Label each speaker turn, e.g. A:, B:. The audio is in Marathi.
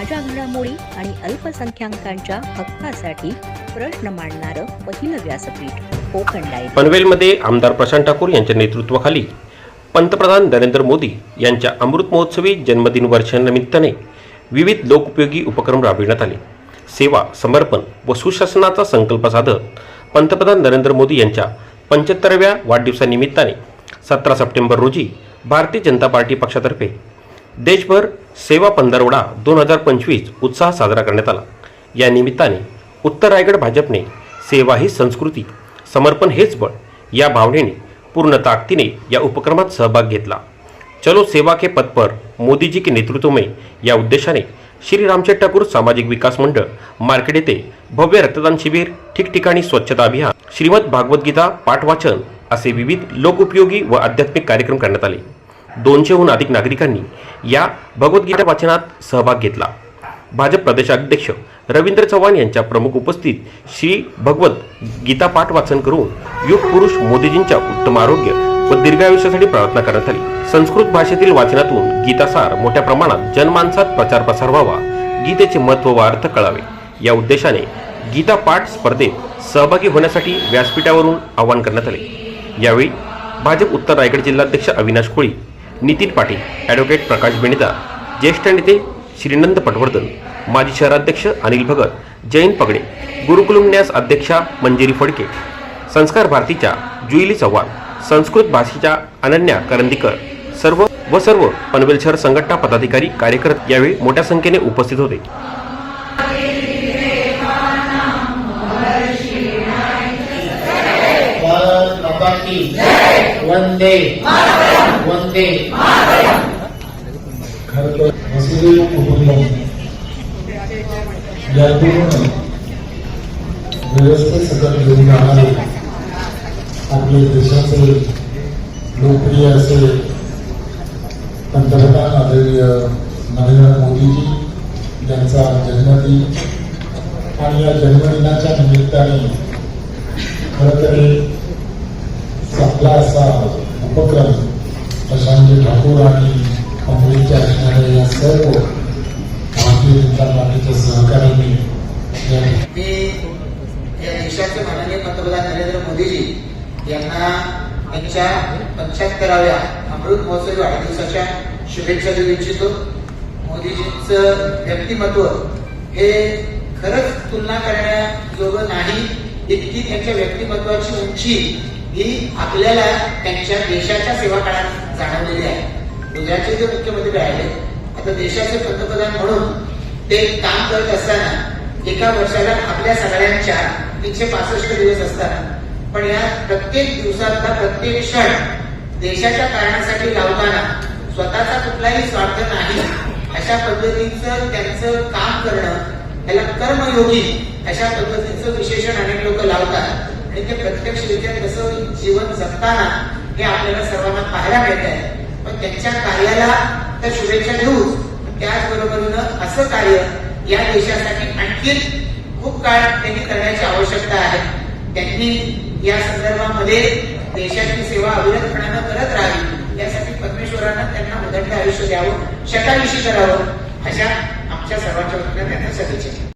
A: ताज्या घडामोडी आणि अल्पसंख्याकांच्या हक्कासाठी प्रश्न मांडणारं पहिलं व्यासपीठ कोकण
B: पनवेलमध्ये आमदार प्रशांत ठाकूर यांच्या नेतृत्वाखाली पंतप्रधान नरेंद्र मोदी यांच्या अमृत महोत्सवी जन्मदिन वर्षानिमित्ताने विविध लोकोपयोगी उपक्रम राबविण्यात आले. सेवा समर्पण व सुशासनाचा संकल्प साधत पंतप्रधान नरेंद्र मोदी यांच्या पंच्याहत्तराव्या वाढदिवसानिमित्ताने सतरा सप्टेंबर रोजी भारतीय जनता पार्टी पक्षातर्फे देशभर सेवा पंधरवडा दोन हजार पंचवीस उत्साह साजरा करण्यात आला. या निमित्ताने उत्तर रायगड भाजपने सेवा ही संस्कृती समर्पण हेच बळ या भावनेने पूर्ण ताकदीने या उपक्रमात सहभाग घेतला. चलो सेवा के पद पर मोदीजी के नेतृत्व में या उद्देशाने श्री रामचे ठाकूर सामाजिक विकास मंडळ मार्केट येथे भव्य रक्तदान शिबिर ठिकठिकाणी स्वच्छता अभियान श्रीमद भागवत गीता पाठवाचन असे विविध लोकउपयोगी व आध्यात्मिक कार्यक्रम करण्यात आले. दोनशेहून अधिक नागरिकांनी या भगवद्गीता वाचनात सहभाग घेतला. भाजप प्रदेशाध्यक्ष रवींद्र चव्हाण यांच्या प्रमुख उपस्थित श्री भगवत गीता पाठ वाचन करून युग पुरुष मोदीजींच्या उत्तम आरोग्य व दीर्घायुष्यासाठी प्रार्थना करण्यात आली. संस्कृत भाषेतील वाचनातून गीतासार मोठ्या प्रमाणात जनमानसात प्रचार प्रसार व्हावा गीतेचे महत्त्व व अर्थ कळावे. या उद्देशाने गीता पाठ स्पर्धेत सहभागी होण्यासाठी व्यासपीठावरून आवाहन करण्यात आले. यावेळी भाजप उत्तर रायगड जिल्हाध्यक्ष अविनाश कोळी नितीन पाटील ॲडव्होकेट प्रकाश बेणेदार ज्येष्ठ नेते श्रीनंद पटवर्धन माजी शहराध्यक्ष अनिल भगत जयंत पगडे गुरुकुलम न्यास अध्यक्षा मंजिरी फडके संस्कार भारतीच्या जुईली चव्हाण संस्कृत भाषेच्या अनन्या करंदीकर सर्व व सर्व पनवेल शहर संघटना पदाधिकारी कार्यकर्ते यावेळी मोठ्या संख्येने उपस्थित होते.
C: की वंदे वंदे
D: खरं तर वसुदेव कुटुंबम यातून व्यवस्थित सगळं घेऊन जाणारे आपले देशाचे लोकप्रिय असे पंतप्रधान आदरणीय नरेंद्र मोदीजी यांचा जन्मदिन आणि या जन्मदिनाच्या निमित्ताने खरं तर चांगला असा उपक्रम प्रशांतजी ठाकूर आणि काँग्रेसच्या असणाऱ्या या सर्व भारतीय जनता पार्टीच्या सहकार्याने
C: मी या देशाचे माननीय पंतप्रधान नरेंद्र मोदीजी यांना त्यांच्या पंच्याहत्तराव्या अमृत महोत्सवी वाढदिवसाच्या शुभेच्छा देऊ इच्छितो. मोदीजींचं व्यक्तिमत्व हे खरंच तुलना करण्याजोगं नाही इतकी त्यांच्या व्यक्तिमत्वाची उंची ही आपल्याला त्यांच्या देशाच्या सेवा काळात जाणवलेली आहे. गुजरातचे जे मुख्यमंत्री राहिले आता देशाचे पंतप्रधान म्हणून ते काम करत असताना एका वर्षाला आपल्या सगळ्यांच्या तीनशे पासष्ट दिवस असतात पण या प्रत्येक दिवसातला प्रत्येक क्षण देशाच्या कारणासाठी लावताना स्वतःचा कुठलाही स्वार्थ नाही अशा पद्धतीचं त्यांचं काम करणं याला कर्मयोगी अशा पद्धतीचं विशेषण अनेक लोक लावतात. आणि ते प्रत्यक्षरित्या कसं जीवन जगताना हे आपल्याला सर्वांना पाहायला मिळत आहे पण त्यांच्या कार्याला तर शुभेच्छा देऊच. त्याचबरोबरीनं असं कार्य या देशासाठी आणखी खूप काळ त्यांनी करण्याची आवश्यकता आहे. त्यांनी या संदर्भामध्ये देशाची सेवा अविरतपणानं करत राहावी यासाठी परमेश्वरानं त्यांना उदंड आयुष्य द्यावं शताविषयी करावं अशा आमच्या सर्वांच्या वतीनं त्यांना सदिच्छा.